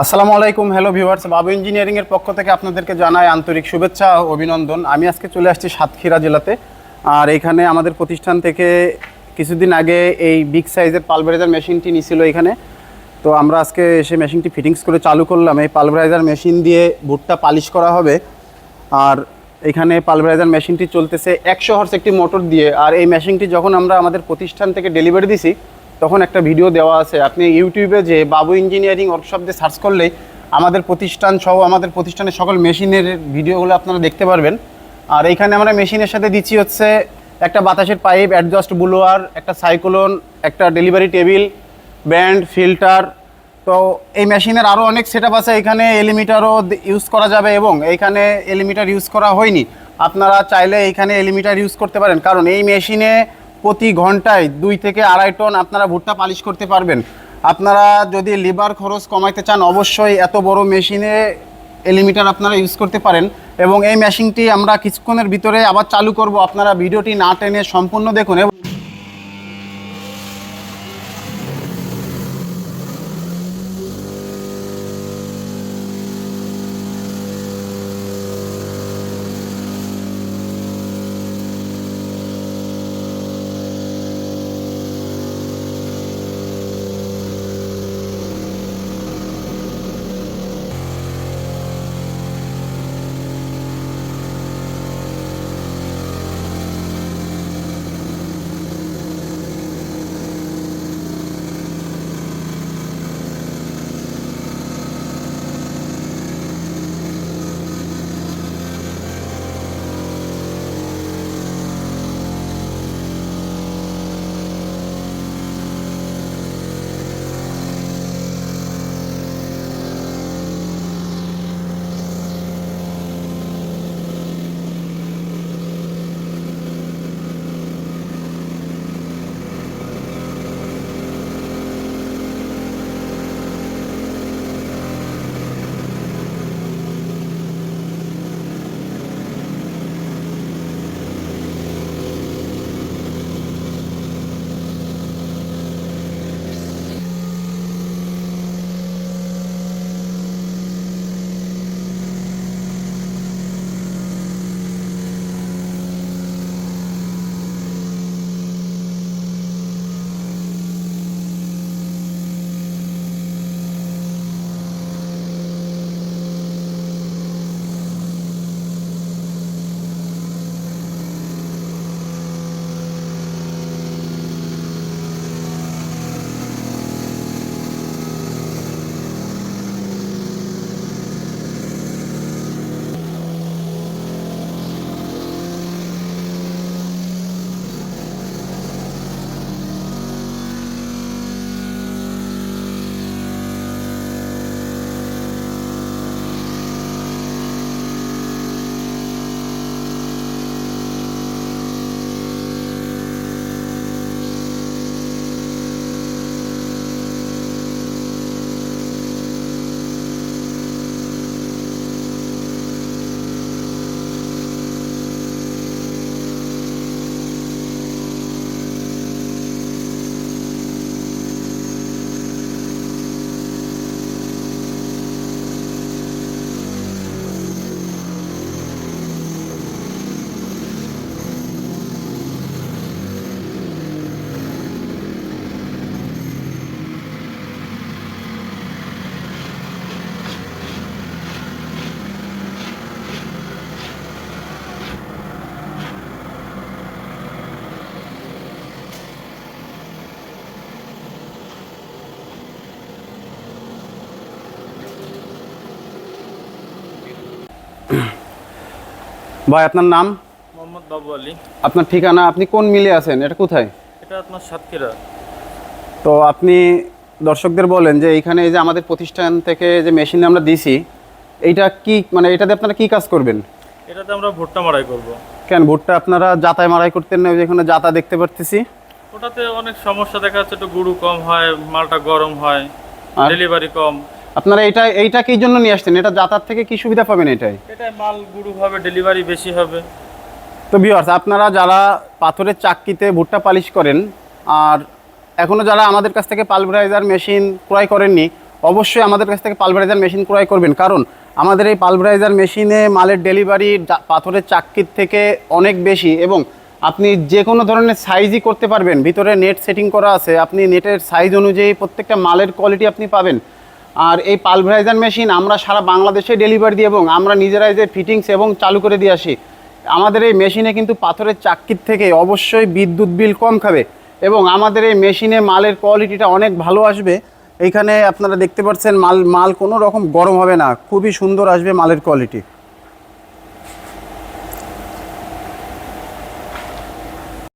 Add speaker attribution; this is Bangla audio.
Speaker 1: আসসালামু আলাইকুম হ্যালো ভিউয়ার্স বাবু ইঞ্জিনিয়ারিং এর পক্ষ থেকে আপনাদেরকে জানাই আন্তরিক শুভেচ্ছা ও অভিনন্দন। আমি আজকে চলে আসছি সাতক্ষীরা জেলাতে। আর এখানে আমাদের প্রতিষ্ঠান থেকে কিছুদিন আগে এই বিগ সাইজের পালভারাইজার মেশিনটি নিছিল এখানে। তো আমরা আজকে এসে মেশিনটি ফিটিংস করে চালু করলাম। এই পালভারাইজার মেশিন দিয়ে ভুট্টা পালিশ করা হবে। আর এখানে পালভারাইজার মেশিনটি চলতেছে একশো হর্স একটি মোটর দিয়ে। আর এই মেশিনটি যখন আমরা আমাদের প্রতিষ্ঠান থেকে ডেলিভারি দিছি তখন একটা ভিডিও দেওয়া আছে। আপনি ইউটিউবে যে বাবু ইঞ্জিনিয়ারিং ওয়ার্কশপ দিয়ে সার্চ করলেই আমাদের প্রতিষ্ঠান সহ আমাদের প্রতিষ্ঠানের সকল মেশিনের ভিডিওগুলো আপনারা দেখতে পারবেন। আর এইখানে আমরা মেশিনের সাথে দিচ্ছি হচ্ছে একটা বাতাসের পাইপ অ্যাডজাস্ট ব্লোয়ার একটা সাইক্লোন একটা ডেলিভারি টেবিল ব্যান্ড ফিল্টার তো এই মেশিনের আরও অনেক সেট আছে। এখানে এলিমিটারও ইউজ করা যাবে এবং এইখানে এলিমিটার ইউজ করা হয়নি। আপনারা চাইলে এইখানে এলিমিটার ইউজ করতে পারেন। কারণ এই মেশিনে প্রতি ঘন্টায় দুই থেকে আড়াই টন আপনারা ভুট্টা পালিশ করতে পারবেন। আপনারা যদি লিভার খরচ কমাইতে চান, অবশ্যই এত বড় মেশিনে এলিমিটার আপনারা ইউজ করতে পারেন এবং এই মেশিনটি আমরা কিছুক্ষণের ভিতরে আবার চালু করব। আপনারা ভিডিওটি না টেনে সম্পূর্ণ দেখুন ভাই আপনার নাম?
Speaker 2: মোহাম্মদ বাবু আলী।
Speaker 1: আপনার ঠিকানা আপনি কোন মিলে আছেন? এটা কোথায়?
Speaker 2: এটা আপনার সাতক্ষীরা।
Speaker 1: তো আপনি দর্শকদের বলেন যে এইখানে এই যে আমাদের প্রতিষ্ঠান থেকে যে মেশিন আমরা দিছি এইটা কি মানে এটাতে আপনারা কি কাজ করবেন?
Speaker 2: এটাতে আমরা ভুট্টা মারাই করব।
Speaker 1: কেন ভুট্টা আপনারা যাতায় মারাই করতেন না? ওই যে এখানে যাতা দেখতে পারতেছি।
Speaker 2: ওটাতে অনেক সমস্যা দেখা যাচ্ছে একটু গুঁড়ো কম হয় মালটা গরম হয়? ডেলিভারি কম।
Speaker 1: আপনারা এইটা এইটা কি জন্য নিয়ে আসছেন? এটা যাতায়াত থেকে কি সুবিধা পাবেন এটাই?
Speaker 2: এটা মাল গুরু হবে ডেলিভারি বেশি হবে।
Speaker 1: তো ভিউয়ার্স আপনারা যারা পাথরের চাক্কিতে ভুট্টা পালিশ করেন আর এখনও যারা আমাদের কাছ থেকে পালভারাইজার মেশিন ক্রয় করেননি অবশ্যই আমাদের কাছ থেকে পালভারাইজার মেশিন ক্রয় করবেন। কারণ আমাদের এই পালভারাইজার মেশিনে মালের ডেলিভারি পাথরের চাক্কির থেকে অনেক বেশি এবং আপনি যে কোনো ধরনের সাইজই করতে পারবেন। ভিতরে নেট সেটিং করা আছে আপনি নেটের সাইজ অনুযায়ী প্রত্যেকটা মালের কোয়ালিটি আপনি পাবেন। আর এই পালভারাইজার মেশিন আমরা সারা বাংলাদেশে ডেলিভারি দিই এবং আমরা নিজেরাই যে ফিটিংস এবং চালু করে দিয়ে আসি, আমাদের এই মেশিনে কিন্তু পাথরের চাক্কির থেকে অবশ্যই বিদ্যুৎ বিল কম খাবে এবং আমাদের এই মেশিনে মালের কোয়ালিটিটা অনেক ভালো আসবে। এইখানে আপনারা দেখতে পাচ্ছেন মাল মাল কোনো রকম গরম হবে না, খুবই সুন্দর আসবে মালের কোয়ালিটি